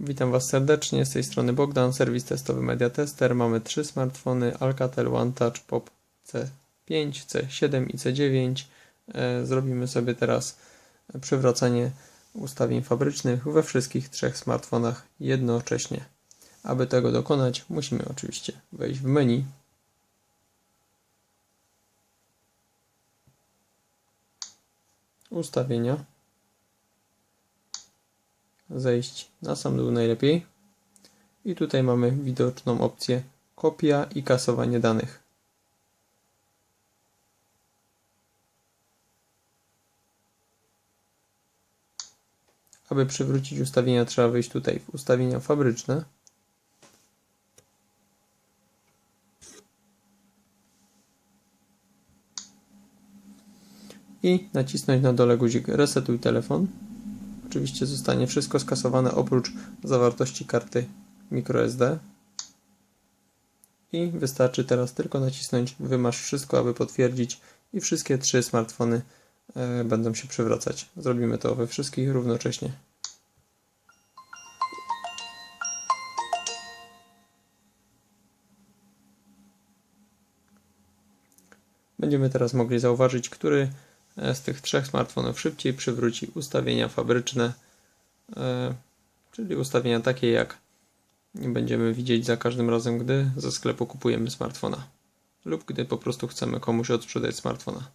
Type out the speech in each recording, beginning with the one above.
Witam Was serdecznie, z tej strony Bogdan, serwis testowy Media Tester. Mamy trzy smartfony Alcatel One Touch Pop C5, C7 i C9. E, Zrobimy sobie teraz przywracanie ustawień fabrycznych we wszystkich trzech smartfonach jednocześnie. Aby tego dokonać, musimy oczywiście wejść w menu. Ustawienia. Zejść na sam dół najlepiej. I tutaj mamy widoczną opcję kopia i kasowanie danych. Aby przywrócić ustawienia, trzeba wejść tutaj w ustawienia fabryczne. I nacisnąć na dole guzik Resetuj telefon. Oczywiście zostanie wszystko skasowane oprócz zawartości karty microSD. I wystarczy teraz tylko nacisnąć Wymasz wszystko, aby potwierdzić i wszystkie trzy smartfony e, będą się przywracać. Zrobimy to we wszystkich równocześnie. Będziemy teraz mogli zauważyć, który z tych trzech smartfonów szybciej przywróci ustawienia fabryczne, e, czyli ustawienia takie jak będziemy widzieć za każdym razem, gdy ze sklepu kupujemy smartfona lub gdy po prostu chcemy komuś odsprzedać smartfona.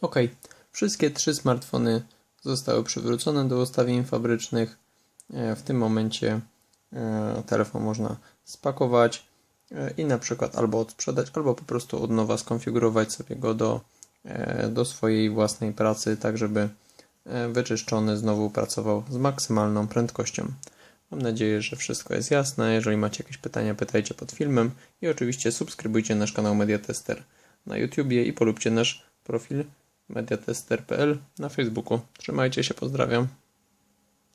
Ok, wszystkie trzy smartfony zostały przywrócone do ustawień fabrycznych. E, W tym momencie e, telefon można spakować e, i na przykład albo odsprzedać, albo po prostu od nowa skonfigurować sobie go do, do swojej własnej pracy, tak żeby wyczyszczony znowu pracował z maksymalną prędkością. Mam nadzieję, że wszystko jest jasne. Jeżeli macie jakieś pytania, pytajcie pod filmem i oczywiście subskrybujcie nasz kanał Mediatester na YouTubie i polubcie nasz profil mediatester.pl na Facebooku. Trzymajcie się, pozdrawiam.